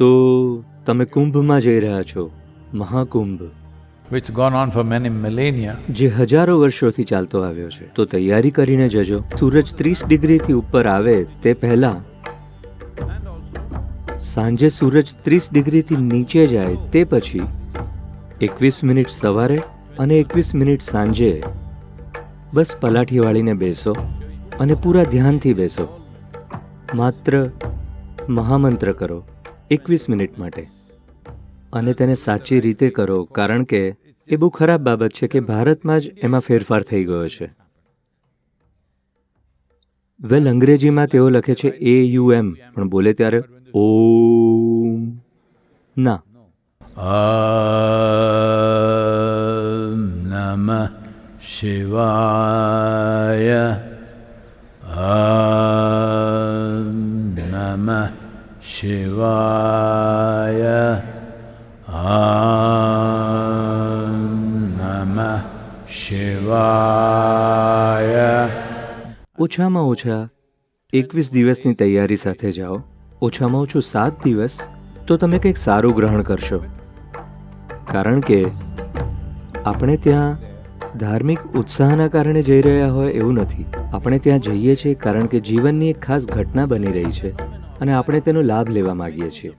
તો તમે કુંભમાં જઈ રહ્યા છો Mahakumbh. Which gone on for many millennia. જે હજારો વર્ષોથી ચાલતો આવ્યો છે. તો તૈયારી કરીને જજો. સૂરજ ત્રીસ ડિગ્રીથી ઉપર આવે તે પહેલા સાંજે સૂરજ ત્રીસ ડિગ્રીથી નીચે જાય તે પછી એકવીસ મિનિટ સવારે અને એકવીસ મિનિટ સાંજે બસ પલાઠી વાળીને બેસો અને પૂરા ધ્યાનથી બેસો. માત્ર મહામંત્ર કરો. એકવીસ મિનિટ માટે. અને તેને સાચી રીતે કરો, કારણ કે એ બહુ ખરાબ બાબત છે કે ભારતમાં જ એમાં ફેરફાર થઈ ગયો છે. વેલ, અંગ્રેજીમાં તેઓ લખે છે એ યુ એમ પણ બોલે ત્યારે ઓમ ના. Om શિવાય. Shivaya. Om Namah नमः Om ઓછામાં ઓછા એકવીસ દિવસની તૈયારી સાથે જાઓ. ઓછામાં ઓછું સાત દિવસ તો તમે કંઈક સારું ગ્રહણ કરશો. કારણ કે આપણે ત્યાં ધાર્મિક ઉત્સાહના કારણે જઈ રહ્યા હોય એવું નથી. આપણે ત્યાં જઈએ છીએ કારણ કે જીવનની એક ખાસ ઘટના બની રહી છે. અને આપણે તેનો લાભ લેવા માગીએ છીએ.